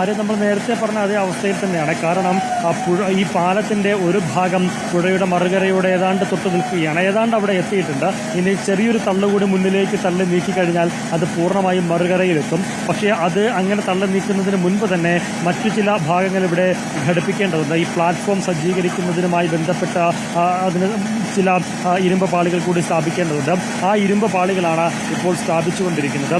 അത് നമ്മൾ നേരത്തെ പറഞ്ഞ അതേ അവസ്ഥയിൽ തന്നെയാണ്. കാരണം ആ പുഴ ഈ പാലത്തിന്റെ ഒരു ഭാഗം പുഴയുടെ മറുകരയോടെ ഏതാണ്ട് തൊട്ട് നിൽക്കുകയാണ്. ഏതാണ്ട് അവിടെ എത്തിയിട്ടുണ്ട്. ഇനി ചെറിയൊരു തള്ളുകൂടി മുന്നിലേക്ക് തള്ളി നീക്കി കഴിഞ്ഞാൽ അത് പൂർണമായും മറുകരയിലെത്തും. പക്ഷേ അത് അങ്ങനെ തള്ളി നീക്കുന്നതിന് മുൻപ് തന്നെ മറ്റു ചില ഭാഗങ്ങൾ ഇവിടെ ഘടിപ്പിക്കേണ്ടതുണ്ട്. ഈ പ്ലാറ്റ്ഫോം സജ്ജീകരിക്കുന്നതിനുമായി ബന്ധപ്പെട്ട അതിന് ചില ഇരുമ്പ് പാളികൾ കൂടി സ്ഥാപിക്കേണ്ടതുണ്ട്. ആ ഇരുമ്പ് പാളികളാണ് ഇപ്പോൾ സ്ഥാപിച്ചുകൊണ്ടിരിക്കുന്നത്.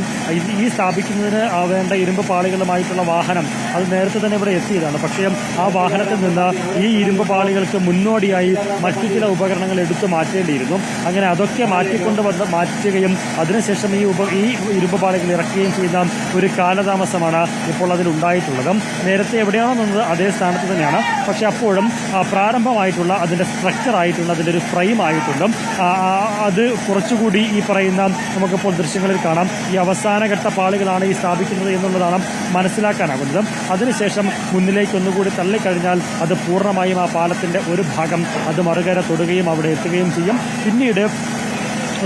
ഈ സ്ഥാപിക്കുന്നതിന് വേണ്ട ഇരുമ്പ് പാളികളുമായിട്ടുള്ള വാഹനം അത് നേരത്തെ തന്നെ ഇവിടെ എത്തിയതാണ്. പക്ഷേ ആ വാഹനത്തിൽ നിന്ന് ഈ ഇരുമ്പ് പാളികൾക്ക് മുന്നോടിയായി മറ്റു ചില ഉപകരണങ്ങൾ എടുത്തു മാറ്റേണ്ടിയിരുന്നു. അങ്ങനെ അതൊക്കെ മാറ്റിക്കൊണ്ട് വന്ന് മാറ്റുകയും അതിനുശേഷം ഈ ഉപ ഈ ഇരുമ്പ് പാളികൾ ഇറക്കുകയും ചെയ്യുന്ന ഒരു കാലതാമസമാണ് ഇപ്പോൾ അതിലുണ്ടായിട്ടുള്ളത്. നേരത്തെ എവിടെയാണോ നിന്നത് അതേ സ്ഥാനത്ത് തന്നെയാണ്. പക്ഷെ അപ്പോഴും പ്രാരംഭമായിട്ടുള്ള അതിന്റെ സ്ട്രക്ചർ ആയിട്ടുള്ള അതിന്റെ ഒരു ഫ്രെയിം ആയിട്ടുണ്ട്. അത് കുറച്ചുകൂടി ഈ പറയുന്ന നമുക്കിപ്പോൾ ദൃശ്യങ്ങളിൽ കാണാം. ഈ അവസാനഘട്ട പാളികളാണ് ഈ സ്ഥാപിക്കുന്നത് എന്നുള്ളതാണ് മനസ്സിലാക്കാനാകുന്നത്. അതിനുശേഷം മുന്നിലേക്ക് ഒന്നുകൂടി തള്ളിക്കഴിഞ്ഞാൽ അത് പൂർണമായും ആ പാലത്തിന്റെ ഒരു ഭാഗം അത് മറുകര തൊടുകയും അവിടെ എത്തുകയും ചെയ്യും. പിന്നീട്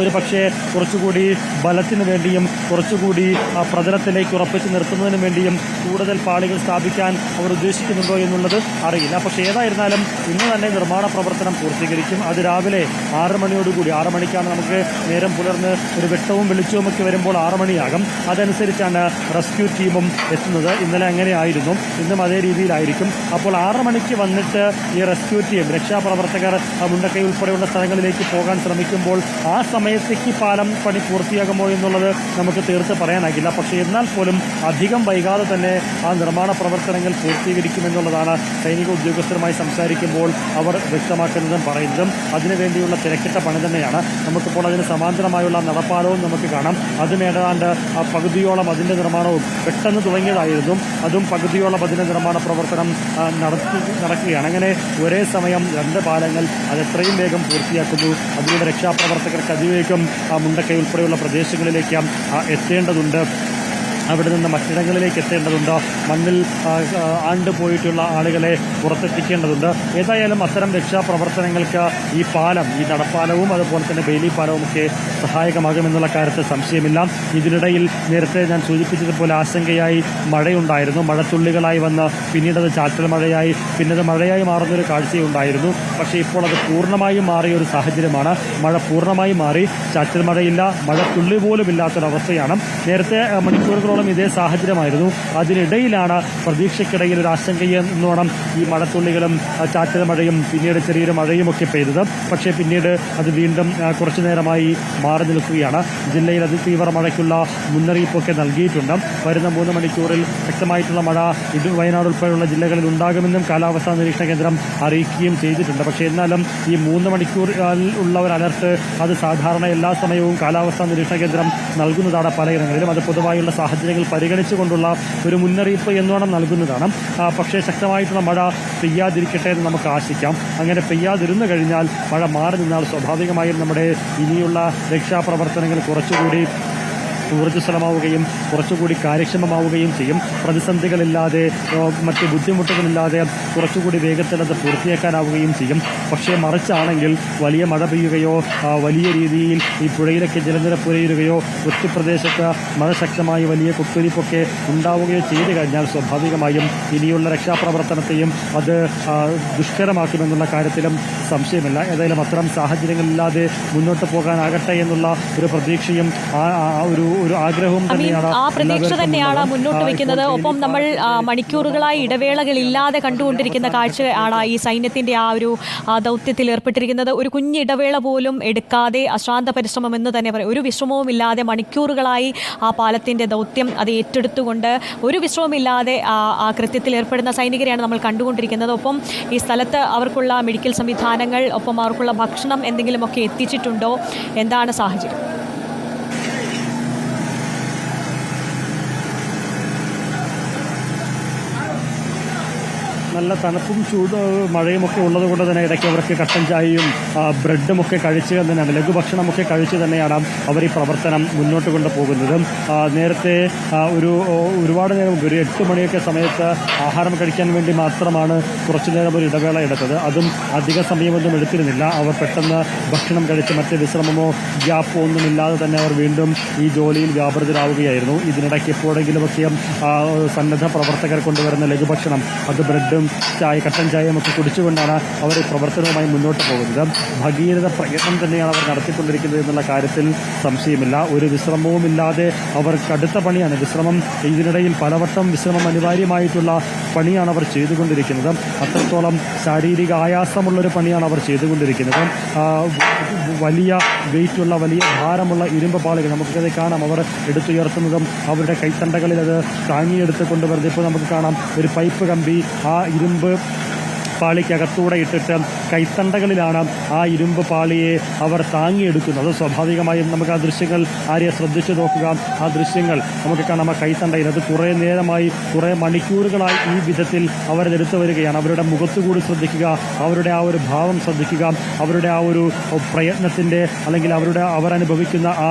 ഒരു പക്ഷേ കുറച്ചുകൂടി ബലത്തിന് വേണ്ടിയും കുറച്ചുകൂടി പ്രചരത്തിലേക്ക് ഉറപ്പിച്ച് നിർത്തുന്നതിന് വേണ്ടിയും കൂടുതൽ പാളികൾ സ്ഥാപിക്കാൻ അവർ ഉദ്ദേശിക്കുന്നുണ്ടോ എന്നുള്ളത് അറിയില്ല. പക്ഷേ ഏതായിരുന്നാലും ഇന്ന് തന്നെ നിർമ്മാണ പ്രവർത്തനം പൂർത്തീകരിക്കും. അത് രാവിലെ ആറ് മണിയോടുകൂടി ആറ് മണിക്കാണ് നമുക്ക് നേരം പുലർന്ന് ഒരു വെട്ടവും വെളിച്ചവും ഒക്കെ വരുമ്പോൾ ആറ് മണിയാകും. അതനുസരിച്ചാണ് റെസ്ക്യൂ ടീമും എത്തുന്നത്. ഇന്നലെ അങ്ങനെയായിരുന്നു. ഇന്നും അതേ രീതിയിലായിരിക്കും. അപ്പോൾ ആറ് മണിക്ക് വന്നിട്ട് ഈ റെസ്ക്യൂ ടീം രക്ഷാപ്രവർത്തകർ മുണ്ടക്കൈ ഉൾപ്പെടെയുള്ള സ്ഥലങ്ങളിലേക്ക് പോകാൻ ശ്രമിക്കുമ്പോൾ ആ സമയത്തേക്ക് പാലം പണി പൂർത്തിയാകുമോ എന്നുള്ളത് നമുക്ക് തീർത്ത് പറയാനാകില്ല. പക്ഷേ എന്നാൽ പോലും അധികം വൈകാതെ തന്നെ ആ നിർമ്മാണ പ്രവർത്തനങ്ങൾ പൂർത്തീകരിക്കുമെന്നുള്ളതാണ് സൈനിക ഉദ്യോഗസ്ഥരുമായി സംസാരിക്കുമ്പോൾ അവർ വ്യക്തമാക്കുന്നതും പറയുന്നതും. അതിനുവേണ്ടിയുള്ള തിരക്കിട്ട പണി തന്നെയാണ്. നമുക്കിപ്പോൾ അതിന് സമാന്തരമായുള്ള നടപ്പാലവും നമുക്ക് കാണാം. അതും ഏതാണ്ട് ആ പകുതിയോളം അതിന്റെ നിർമ്മാണവും പെട്ടെന്ന് തുടങ്ങിയതായിരുന്നു. അതും പകുതിയോളം അതിന്റെ നിർമ്മാണ പ്രവർത്തനം നടത്തി നടക്കുകയാണ്. അങ്ങനെ ഒരേ സമയം രണ്ട് പാലങ്ങൾ അത് എത്രയും വേഗം പൂർത്തിയാക്കുന്നു. അതിലൂടെ രക്ഷാപ്രവർത്തകർക്ക് അതിവേഗം ആ മുണ്ടക്കൈ ഉൾപ്പെടെയുള്ള പ്രദേശങ്ങളിലേക്ക് എത്തേണ്ടതുണ്ട്. അവിടെ നിന്ന് മറ്റിടങ്ങളിലേക്ക് എത്തേണ്ടതുണ്ട്? മണ്ണിൽ ആണ്ടുപോയിട്ടുള്ള ആളുകളെ പുറത്തെത്തിക്കേണ്ടതുണ്ട്. ഏതായാലും അത്തരം രക്ഷാപ്രവർത്തനങ്ങൾക്ക് ഈ പാലം ഈ നടപ്പാലവും അതുപോലെ തന്നെ ബെയിലി പാലവും ഒക്കെ സഹായകമാകുമെന്നുള്ള കാര്യത്തിൽ സംശയമില്ല. ഇതിനിടയിൽ നേരത്തെ ഞാൻ സൂചിപ്പിച്ചതുപോലെ ആശങ്കയായി മഴയുണ്ടായിരുന്നു. മഴത്തുള്ളികളായി വന്ന് പിന്നീട് അത് ചാറ്റൽ മഴയായി പിന്നീട് മഴയായി മാറുന്നൊരു കാഴ്ചയുണ്ടായിരുന്നു. പക്ഷേ ഇപ്പോൾ അത് പൂർണമായും മാറിയ ഒരു സാഹചര്യമാണ്. മഴ പൂർണമായും മാറി ചാറ്റൽ മഴയില്ല മഴ തുള്ളി പോലും ഇല്ലാത്തൊരവസ്ഥയാണ് നേരത്തെ ആ, മണിക്കൂറുകളോളം ഇതേ സാഹചര്യമായിരുന്നു. അതിനിടയിലാണ് പ്രതീക്ഷയ്ക്കിടയിൽ ഒരു ആശങ്കയെ എന്നോണം ഈ മഴത്തുള്ളികളും ചാറ്റൽ മഴയും പിന്നീട് ചെറിയൊരു മഴയും ഒക്കെ പെയ്തത്. പക്ഷേ പിന്നീട് അത് വീണ്ടും കുറച്ചു നേരമായി മാറി നിൽക്കുകയാണ്. ജില്ലയിൽ അതിതീവ്ര മഴയ്ക്കുള്ള മുന്നറിയിപ്പൊക്കെ നൽകിയിട്ടുണ്ട്. വരുന്ന മൂന്ന് മണിക്കൂറിൽ ശക്തമായിട്ടുള്ള മഴ ഇത് വയനാട് ഉൾപ്പെടെയുള്ള ജില്ലകളിൽ ഉണ്ടാകുമെന്നും കാലാവസ്ഥാ നിരീക്ഷണ കേന്ദ്രം അറിയിക്കുകയും ചെയ്തിട്ടുണ്ട്. പക്ഷേ എന്നാലും ഈ മൂന്ന് മണിക്കൂർ ഉള്ള ഒരു അലർട്ട് അത് സാധാരണ എല്ലാ സമയവും കാലാവസ്ഥാ നിരീക്ഷണ കേന്ദ്രം നൽകുന്നതാണ് പലയിടങ്ങളിലും. അത് പൊതുവായുള്ള സാഹചര്യങ്ങൾ പരിഗണിച്ചുകൊണ്ടുള്ള ഒരു മുന്നറിയിപ്പ് എന്നോണം നൽകുന്നതാണ്. പക്ഷേ ശക്തമായിട്ടുള്ള മഴ പെയ്യാതിരിക്കട്ടെ എന്ന് നമുക്ക് ആശിക്കാം. അങ്ങനെ പെയ്യാതിരുന്നു കഴിഞ്ഞാൽ മഴ മാറി നിന്നാൽ സ്വാഭാവികമായും നമ്മുടെ ഇനിയുള്ള രക്ഷാപ്രവർത്തനങ്ങൾ കുറച്ചുകൂടി ഊർജസ്വലമാവുകയും കുറച്ചുകൂടി കാര്യക്ഷമമാവുകയും ചെയ്യും. പ്രതിസന്ധികളില്ലാതെ മറ്റ് ബുദ്ധിമുട്ടുകളില്ലാതെ കുറച്ചുകൂടി വേഗത്തിൽ അത് പൂർത്തിയാക്കാനാവുകയും ചെയ്യും. പക്ഷേ മറിച്ചാണെങ്കിൽ വലിയ മഴ പെയ്യുകയോ വലിയ രീതിയിൽ ഈ പുഴയിലൊക്കെ ജലനിരപ്പ് ഉയരുകയോ വൃത്തിപ്രദേശത്ത് മഴ ശക്തമായി വലിയ കുത്തൊലിപ്പൊക്കെ ഉണ്ടാവുകയോ ചെയ്തു കഴിഞ്ഞാൽ സ്വാഭാവികമായും ഇനിയുള്ള രക്ഷാപ്രവർത്തനത്തെയും അത് ദുഷ്കരമാക്കുമെന്നുള്ള കാര്യത്തിലും സംശയമില്ല. ഏതായാലും അത്തരം സാഹചര്യങ്ങളില്ലാതെ മുന്നോട്ട് പോകാനാകട്ടെ എന്നുള്ള ഒരു പ്രതീക്ഷയും ആ ഒരു ഒരു ആഗ്രഹവും തന്നെയാണ് ആ പ്രതീക്ഷ തന്നെയാണ് മുന്നോട്ട് വെക്കുന്നത്. ഒപ്പം നമ്മൾ മണിക്കൂറുകളായി ഇടവേളകളില്ലാതെ കണ്ടുകൊണ്ടിരിക്കുന്ന കാഴ്ചയാണ് ഈ സൈന്യത്തിന്റെ ആ ഒരു ദൗത്യത്തിൽ ഏർപ്പെട്ടിരിക്കുന്നത്. ഒരു കുഞ്ഞിടവേള പോലും എടുക്കാതെ അശാന്ത പരിശ്രമം എന്ന് തന്നെ പറയും. ഒരു വിശ്രമവും ഇല്ലാതെ മണിക്കൂറുകളായി ആ പാലത്തിന്റെ ദൗത്യം അത് ഏറ്റെടുത്തുകൊണ്ട് ഒരു വിശ്രമമില്ലാതെ ആ കൃത്യത്തിൽ ഏർപ്പെടുന്ന സൈനികരെയാണ് നമ്മൾ കണ്ടുകൊണ്ടിരിക്കുന്നത്. ഒപ്പം ഈ സ്ഥലത്ത് അവർക്കുള്ള മെഡിക്കൽ സംവിധാനങ്ങൾ ഒപ്പം അവർക്കുള്ള ഭക്ഷണം എന്തെങ്കിലുമൊക്കെ എത്തിച്ചിട്ടുണ്ടോ? എന്താണ് സാഹചര്യം? നല്ല തണുപ്പും ചൂട് മഴയും ഒക്കെ ഉള്ളത് കൊണ്ട് തന്നെ ഇടയ്ക്ക് അവർക്ക് കട്ടൻ ചായയും ബ്രെഡും ഒക്കെ കഴിച്ച് തന്നെയാണ്. ലഘുഭക്ഷണമൊക്കെ കഴിച്ച് തന്നെയാണ് അവർ ഈ പ്രവർത്തനം മുന്നോട്ട് കൊണ്ടുപോകുന്നത്. നേരത്തെ ഒരു ഒരുപാട് നേരം ഒരു എട്ട് മണിയൊക്കെ സമയത്ത് ആഹാരം കഴിക്കാൻ വേണ്ടി മാത്രമാണ് കുറച്ചു നേരം ഒരു ഇടവേള എടുത്തത്. അതും അധിക സമയമൊന്നും എടുത്തിരുന്നില്ല. അവർ പെട്ടെന്ന് ഭക്ഷണം കഴിച്ച് മറ്റ് വിശ്രമമോ ഗ്യാപ്പോ ഒന്നുമില്ലാതെ തന്നെ അവർ വീണ്ടും ഈ ജോലിയിൽ വ്യാപൃതരാവുകയായിരുന്നു. ഇതിനിടയ്ക്ക് എപ്പോഴെങ്കിലുമൊക്കെ സന്നദ്ധ പ്രവർത്തകർ കൊണ്ടുവരുന്ന ലഘുഭക്ഷണം അത് ബ്രെഡും ചായ കട്ടൻ ചായയും ഒക്കെ കുടിച്ചുകൊണ്ടാണ് അവർ പ്രവർത്തനവുമായി മുന്നോട്ട് പോകുന്നത്. ഭഗീരഥ പ്രയത്നം തന്നെയാണ് അവർ നടത്തിക്കൊണ്ടിരിക്കുന്നത് എന്നുള്ള കാര്യത്തിൽ സംശയമില്ല. ഒരു വിശ്രമവുമില്ലാതെ അവർ കടുത്ത പണിയാണ്. വിശ്രമം ഇതിനിടയിൽ പലവട്ടം വിശ്രമം അനിവാര്യമായിട്ടുള്ള പണിയാണ് അവർ ചെയ്തുകൊണ്ടിരിക്കുന്നത്. അത്രത്തോളം ശാരീരിക ആയാസമുള്ളൊരു പണിയാണ് അവർ ചെയ്തുകൊണ്ടിരിക്കുന്നത്. വലിയ വെയിറ്റുള്ള വലിയ ഭാരമുള്ള ഇരുമ്പ് പാളികൾ നമുക്കത് കാണാം. അവർ എടുത്തുയർത്തുന്നതും അവരുടെ കൈത്തണ്ടകളിൽ അത് താങ്ങിയെടുത്ത് കൊണ്ടുവരുന്നത് ഇപ്പോൾ നമുക്ക് കാണാം. ഒരു പൈപ്പ് കമ്പി ആ ഇരുമ്പ് പാളിക്കകത്തൂടെ ഇട്ടിട്ട് കൈത്തണ്ടകളിലാണ് ആ ഇരുമ്പ് പാളിയെ അവർ താങ്ങിയെടുക്കുന്നത്. സ്വാഭാവികമായും നമുക്ക് ആ ദൃശ്യങ്ങൾ ആരെ ശ്രദ്ധിച്ചു നോക്കുക? ആ ദൃശ്യങ്ങൾ നമുക്ക് കാണാം. ആ കൈത്തണ്ടയിൽ അത് കുറേ നേരമായി കുറേ മണിക്കൂറുകളായി ഈ വിധത്തിൽ അവരതെടുത്തു വരികയാണ്. അവരുടെ മുഖത്തുകൂടി ശ്രദ്ധിക്കുക അവരുടെ ആ ഒരു ഭാവം ശ്രദ്ധിക്കുക അവരുടെ ആ ഒരു പ്രയത്നത്തിന്റെ അല്ലെങ്കിൽ അവരുടെ അവരനുഭവിക്കുന്ന ആ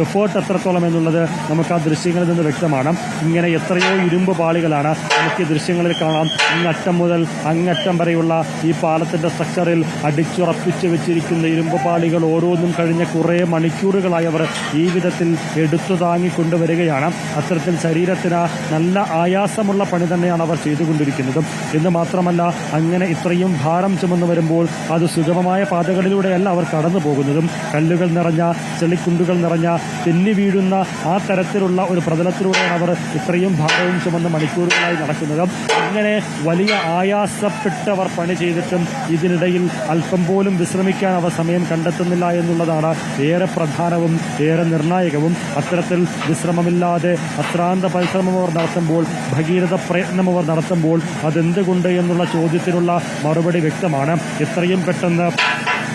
എഫേർട്ട് എത്രത്തോളം എന്നുള്ളത് നമുക്ക് ആ ദൃശ്യങ്ങളിൽ നിന്ന് വ്യക്തമാണ്. ഇങ്ങനെ എത്രയോ ഇരുമ്പ് പാളികളാണ് നമുക്ക് ദൃശ്യങ്ങളിൽ കാണാം. അങ്ങറ്റം മുതൽ അങ്ങറ്റം വരെയുള്ള ഈ പാലത്തിന്റെ സ്ട്രക്ചറിൽ അടിച്ചുറപ്പിച്ച് വെച്ചിരിക്കുന്ന ഇരുമ്പ് പാളികൾ ഓരോന്നും കഴിഞ്ഞ കുറേ മണിക്കൂറുകളായി അവർ ഈ വിധത്തിൽ എടുത്തു താങ്ങി കൊണ്ടുവരികയാണ്. അത്തരത്തിൽ ശരീരത്തിന് നല്ല ആയാസമുള്ള പണി തന്നെയാണ് അവർ ചെയ്തുകൊണ്ടിരിക്കുന്നത്. എന്ന് മാത്രമല്ല അങ്ങനെ ഇത്രയും ഭാരം ചുമന്നു വരുമ്പോൾ അത് സുഗമമായ പാതകളിലൂടെയല്ല അവർ കടന്നു പോകുന്നതും. കല്ലുകൾ നിറഞ്ഞ ചെളിക്കുണ്ടുകൾ നിറഞ്ഞ തെന്നി വീഴുന്ന ആ തരത്തിലുള്ള ഒരു പ്രതലത്തിലൂടെയാണ് അവർ ഇത്രയും ഭാരവും ചുമന്ന് മണിക്കൂറുകളായി നടക്കുന്നത്. അങ്ങനെ വലിയ ആയാസപ്പെട്ടവർ പണി ചെയ്തിട്ടും ഇതിനിടയിൽ അല്പം പോലും വിശ്രമിക്കാൻ അവ സമയം കണ്ടെത്തുന്നില്ല എന്നുള്ളതാണ് ഏറെ പ്രധാനവും ഏറെ നിർണായകവും. അത്തരത്തിൽ വിശ്രമമില്ലാതെ അശ്രാന്ത പരിശ്രമം അവർ നടത്തുമ്പോൾ ഭഗീരഥ പ്രയത്നം അവർ നടത്തുമ്പോൾ അതെന്തുകൊണ്ട് എന്നുള്ള ചോദ്യത്തിനുള്ള മറുപടി വ്യക്തമാണ്. എത്രയും പെട്ടെന്ന്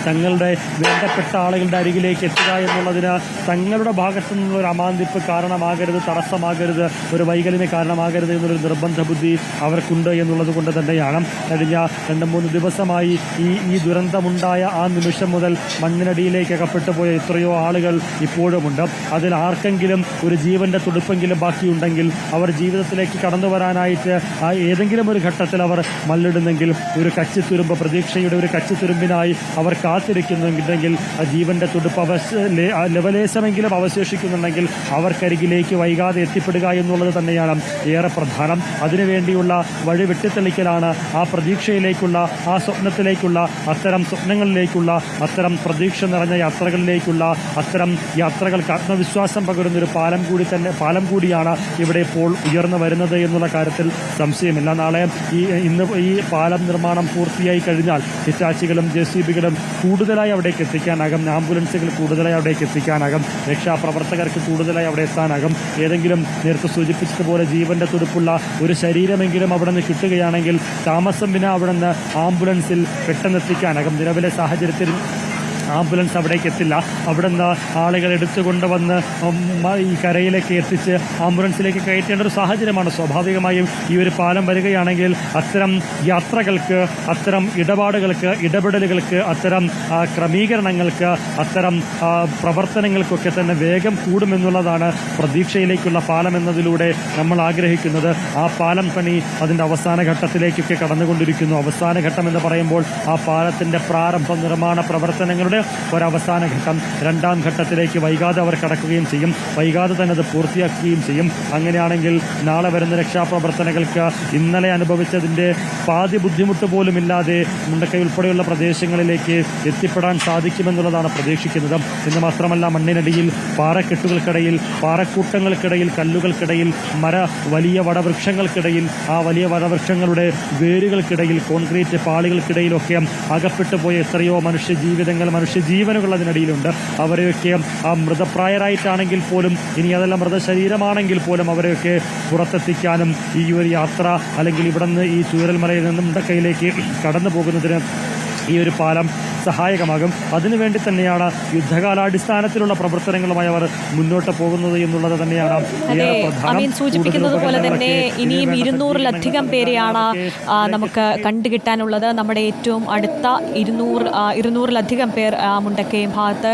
തങ്ങളുടെ വേണ്ടപ്പെട്ട ആളുകളുടെ അരികിലേക്ക് എത്തുക എന്നുള്ളതിന് തങ്ങളുടെ ഭാഗത്തു നിന്നുള്ള ഒരു അമാന്തിപ്പ് കാരണമാകരുത് തടസ്സമാകരുത് ഒരു വൈകല്യം കാരണമാകരുത് എന്നൊരു നിർബന്ധ ബുദ്ധി അവർക്കുണ്ട് എന്നുള്ളത് കൊണ്ട് തന്നെയാണ്. കഴിഞ്ഞ രണ്ട് മൂന്ന് ദിവസമായി ഈ ഈ ദുരന്തമുണ്ടായ ആ നിമിഷം മുതൽ മണ്ണിനടിയിലേക്ക് അകപ്പെട്ടു പോയ എത്രയോ ആളുകൾ ഇപ്പോഴുമുണ്ട്. അതിൽ ആർക്കെങ്കിലും ഒരു ജീവന്റെ തുടുപ്പെങ്കിലും ബാക്കിയുണ്ടെങ്കിൽ അവർ ജീവിതത്തിലേക്ക് കടന്നു വരാനായിട്ട് ആ ഏതെങ്കിലും ഒരു ഘട്ടത്തിൽ അവർ മല്ലിടുന്നെങ്കിൽ ഒരു കച്ചിത്തുരുമ്പ് പ്രതീക്ഷയുടെ ഒരു കച്ചിത്തുരുമ്പിനായി അവർ കാത്തിരിക്കുന്നുണ്ടെങ്കിൽ ജീവന്റെ തുടുപ്പ് അവശ ലവലേശമെങ്കിലും അവശേഷിക്കുന്നുണ്ടെങ്കിൽ അവർക്കരികിലേക്ക് വൈകാതെ എത്തിപ്പെടുക എന്നുള്ളത് തന്നെയാണ് ഏറെ പ്രധാനം. അതിനുവേണ്ടിയുള്ള വഴി വെട്ടിത്തെളിക്കലാണ് ആ പ്രതീക്ഷയിലേക്കുള്ള ആ സ്വപ്നത്തിലേക്കുള്ള അത്തരം സ്വപ്നങ്ങളിലേക്കുള്ള അത്തരം പ്രതീക്ഷ നിറഞ്ഞ യാത്രകളിലേക്കുള്ള അത്തരം യാത്രകൾക്ക് ആത്മവിശ്വാസം പകരുന്ന ഒരു പാലം കൂടി തന്നെ പാലം കൂടിയാണ് ഇവിടെ ഇപ്പോൾ ഉയർന്നു വരുന്നത് എന്നുള്ള കാര്യത്തിൽ സംശയമില്ല. നാളെ ഈ ഇന്ന് ഈ പാലം നിർമ്മാണം പൂർത്തിയായി കഴിഞ്ഞാൽ ഹിറ്റാച്ചികളും ജെ സി ബികളും കൂടുതലായി അവിടേക്ക് എത്തിക്കാനാകും. ആംബുലൻസുകൾ കൂടുതലായി അവിടേക്ക് എത്തിക്കാനാകും. രക്ഷാപ്രവർത്തകർക്ക് കൂടുതലായി അവിടെ എത്താനാകും. ഏതെങ്കിലും നേരത്തെ സൂചിപ്പിച്ചതുപോലെ ജീവന്റെ തുടുപ്പുള്ള ഒരു ശരീരമെങ്കിലും അവിടെ നിന്ന് കിട്ടുകയാണെങ്കിൽ താമസം പിന്നെ അവിടെ നിന്ന് ആംബുലൻസിൽ പെട്ടെന്ന് എത്തിക്കാനാകും നിലവിലെ സാഹചര്യത്തിൽ ആംബുലൻസ് അവിടേക്ക് എത്തില്ല. അവിടെ നിന്ന് ആളുകൾ എടുത്തുകൊണ്ടുവന്ന് വന്ന് ഈ കരയിലേക്ക് എത്തിച്ച് ആംബുലൻസിലേക്ക് കയറ്റേണ്ട ഒരു സാഹചര്യമാണ്. സ്വാഭാവികമായും ഈ ഒരു പാലം വരികയാണെങ്കിൽ അത്തരം യാത്രകൾക്ക് അത്തരം ഇടപാടുകൾക്ക് ഇടപെടലുകൾക്ക് അത്തരം ക്രമീകരണങ്ങൾക്ക് അത്തരം പ്രവർത്തനങ്ങൾക്കൊക്കെ തന്നെ വേഗം കൂടുമെന്നുള്ളതാണ് പ്രതീക്ഷയിലേക്കുള്ള പാലം എന്നതിലൂടെ നമ്മൾ ആഗ്രഹിക്കുന്നത്. ആ പാലം പണി അതിന്റെ അവസാന ഘട്ടത്തിലേക്കൊക്കെ കടന്നുകൊണ്ടിരിക്കുന്നു. അവസാന ഘട്ടം എന്ന് പറയുമ്പോൾ ആ പാലത്തിന്റെ പ്രാരംഭ നിർമ്മാണ പ്രവർത്തനങ്ങളുടെ ഒരവസാന ഘട്ടം രണ്ടാം ഘട്ടത്തിലേക്ക് വൈകാതെ അവർ കടക്കുകയും ചെയ്യും. വൈകാതെ തന്നെ അത് പൂർത്തിയാക്കുകയും ചെയ്യും. അങ്ങനെയാണെങ്കിൽ നാളെ വരുന്ന രക്ഷാപ്രവർത്തനങ്ങൾക്ക് ഇന്നലെ അനുഭവിച്ചതിന്റെ പാതി ബുദ്ധിമുട്ട് പോലും ഇല്ലാതെ മുണ്ടക്കൈ ഉൾപ്പെടെയുള്ള പ്രദേശങ്ങളിലേക്ക് എത്തിപ്പെടാൻ സാധിക്കുമെന്നുള്ളതാണ് പ്രതീക്ഷിക്കുന്നത്. എന്ന് മാത്രമല്ല മണ്ണിനടിയിൽ പാറക്കെട്ടുകൾക്കിടയിൽ പാറക്കൂട്ടങ്ങൾക്കിടയിൽ കല്ലുകൾക്കിടയിൽ മര വലിയ വടവൃക്ഷങ്ങൾക്കിടയിൽ ആ വലിയ വടവൃക്ഷങ്ങളുടെ വേരുകൾക്കിടയിൽ കോൺക്രീറ്റ് പാളികൾക്കിടയിലൊക്കെ അകപ്പെട്ടു പോയ എത്രയോ മനുഷ്യ ജീവിതങ്ങൾ മനുഷ്യ ജീവനുകൾ അതിനിടയിലുണ്ട് അവരെയൊക്കെ ആ മൃതപ്രായരായിട്ടാണെങ്കിൽ പോലും ഇനി അതല്ല മൃതശരീരമാണെങ്കിൽ പോലും അവരെയൊക്കെ പുറത്തെത്തിക്കാനും ഈ ഒരു യാത്ര അല്ലെങ്കിൽ ഇവിടെ നിന്ന് ഈ ചൂരൽമലയിൽ നിന്നും കയ്യിലേക്ക് കടന്നു പോകുന്നതിന് ഈ ഒരു പാലം സഹായകമാകും. അതിനുവേണ്ടി തന്നെയാണ് യുദ്ധകാലാടിസ്ഥാനത്തിലുള്ള പ്രവർത്തനങ്ങളുമായി അവർ മുന്നോട്ട് പോകുന്നത് എന്നുള്ളത് തന്നെയാണ് അതെ അമീൻ സൂചിപ്പിക്കുന്നത് പോലെ തന്നെ ഇനിയും ഇരുന്നൂറിലധികം പേരെയാണ് നമുക്ക് കണ്ടുകിട്ടാനുള്ളത്. നമ്മുടെ ഏറ്റവും അടുത്ത ഇരുന്നൂറ് ഇരുന്നൂറിലധികം പേർ മുണ്ടക്കയും ഭാഗത്ത്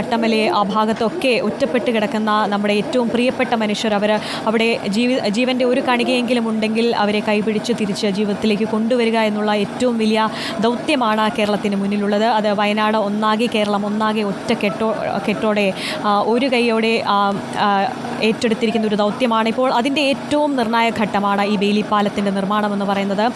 അട്ടമലെ ആ ഭാഗത്തൊക്കെ ഒറ്റപ്പെട്ട് കിടക്കുന്ന നമ്മുടെ ഏറ്റവും പ്രിയപ്പെട്ട മനുഷ്യർ അവർ അവിടെ ജീവി ജീവന്റെ ഒരു കണികയെങ്കിലും ഉണ്ടെങ്കിൽ അവരെ കൈപിടിച്ച് തിരിച്ച് ജീവിതത്തിലേക്ക് കൊണ്ടുവരിക എന്നുള്ള ഏറ്റവും വലിയ ദൗത്യമാണ് കേരളത്തിന് മുന്നിലുള്ളത് അത് വയനാട് ഒന്നാകെ കേരളം ഒന്നാകെ ഒറ്റ കെട്ടോ കെട്ടോടെ ഒരു കൈയോടെ ഏറ്റെടുത്തിരിക്കുന്ന ഒരു ദൗത്യമാണ് ഇപ്പോൾ അതിന്റെ ഏറ്റവും നിർണായക ഘട്ടമാണ് ഈ ബേലിപ്പാലത്തിന്റെ നിർമ്മാണമെന്ന് പറയുന്നത്.